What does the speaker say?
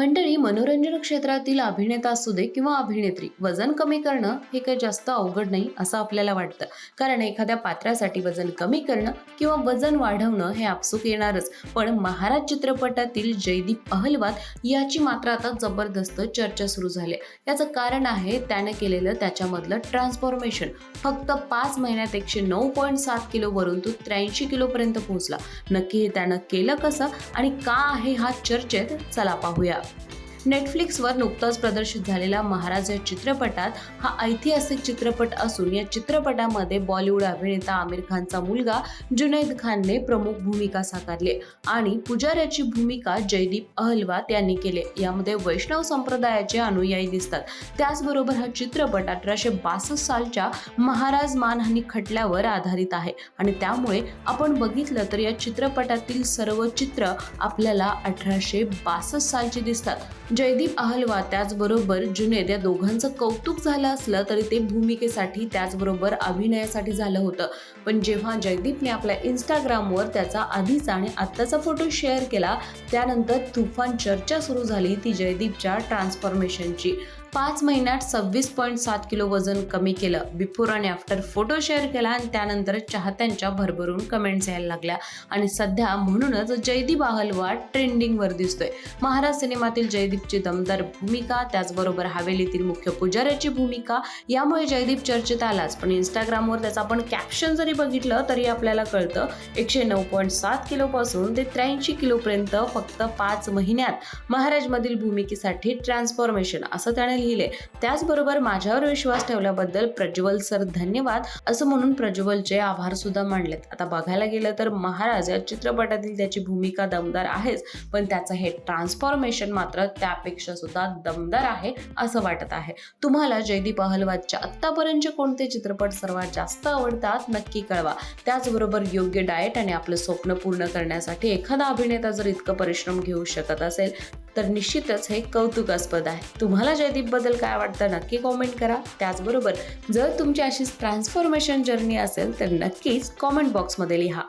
मंडळी मनोरंजन क्षेत्रातील अभिनेता असू दे किंवा अभिनेत्री वजन कमी करणं हे काही जास्त अवघड नाही असं आपल्याला वाटतं. कारण एखाद्या पात्रासाठी वजन कमी करणं किंवा वजन वाढवणं हे आपसूक येणारच. पण महाराज चित्रपटातील जयदीप अहलवाद याची मात्र आता जबरदस्त चर्चा सुरू झाली याचं कारण आहे त्याने केलेलं त्याच्यामधलं ट्रान्सफॉर्मेशन फक्त पाच महिन्यात एकशे नऊ पॉईंट सात किलोवरून तो त्र्याऐंशी किलोपर्यंत पोहोचला. नक्की हे त्यानं केलं कसं आणि का आहे हा चर्चेत चला पाहूया. नेटफ्लिक्सवर नुकताच प्रदर्शित झालेला महाराज या चित्रपटात हा ऐतिहासिक चित्रपट असून या चित्रपटामध्ये बॉलिवूड अभिनेता आमिर खानचा मुलगा जुनैद खानने प्रमुख भूमिका साकारली आणि पुजाऱ्याची भूमिका जयदीप अहलवात यांनी केली. यामध्ये वैष्णव संप्रदायाचे अनुयायी दिसतात. त्याचबरोबर हा चित्रपट अठराशे बासष्ट सालच्या महाराज मानहानी खटल्यावर आधारित आहे आणि त्यामुळे आपण बघितलं तर या चित्रपटातील सर्व चित्र आपल्याला अठराशे बासष्ट सालची दिसतात. जयदीप अहलवा त्याचबरोबर जुनेद या दोघांचं कौतुक झालं असलं तरी ते भूमिकेसाठी त्याचबरोबर अभिनयासाठी झालं होतं. पण जेव्हा जयदीपने आपल्या इंस्टाग्रामवर त्याचा आधीचा आणि आत्ताचा फोटो शेअर केला त्यानंतर तुफान चर्चा सुरू झाली ती जयदीपच्या ट्रान्सफॉर्मेशनची पाच महिन्यात सव्वीस पॉईंट सात किलो वजन कमी केलं. बिफोर आणि आफ्टर फोटो शेअर केला आणि त्यानंतर चाहत्यांच्या भरभरून कमेंट्स यायला लागल्या. आणि सध्या म्हणूनच जयदीप अहलवाड ट्रेंडिंगवर दिसतोय. महाराज सिनेमातील जयदीपची दमदार भूमिका त्याचबरोबर हवेलीतील मुख्य पुजाऱ्याची भूमिका यामुळे जयदीप चर्चेत आलाच. पण इंस्टाग्रामवर त्याचं आपण कॅप्शन जरी बघितलं तरी आपल्याला कळतं एकशे नऊ पॉईंट सात किलोपासून ते त्र्याऐंशी किलोपर्यंत फक्त पाच महिन्यात महाराजमधील भूमिकेसाठी ट्रान्सफॉर्मेशन असं त्याने लिहिले. त्याचबरोबर माझ्यावर विश्वास ठेवल्याबद्दल प्रज्वल सर धन्यवाद असं म्हणून प्रज्वलचे आभार सुद्धा मानलेत. आता बघायला गेलं तर महाराज या चित्रपटातील त्याची भूमिका दमदार आहेच पण त्याचं हे ट्रान्सफॉर्मेशन मात्र त्यापेक्षा सुद्धा दमदार आहे असं वाटत आहे. तुम्हाला जयदीप अहलवादच्या आत्तापर्यंतचे कोणते चित्रपट सर्वात जास्त आवडतात नक्की कळवा. त्याचबरोबर योग्य डाएट आणि आपलं स्वप्न पूर्ण करण्यासाठी एखादा अभिनेता जर इतकं परिश्रम घेऊ शकत असेल तर निश्चितच हे कौतुकास्पद आहे. तुम्हाला जयदीपबद्दल काय वाटतं नक्की कॉमेंट करा. त्याचबरोबर जर तुमची अशीच ट्रान्सफॉर्मेशन जर्नी असेल तर नक्कीच कॉमेंट बॉक्समध्ये लिहा.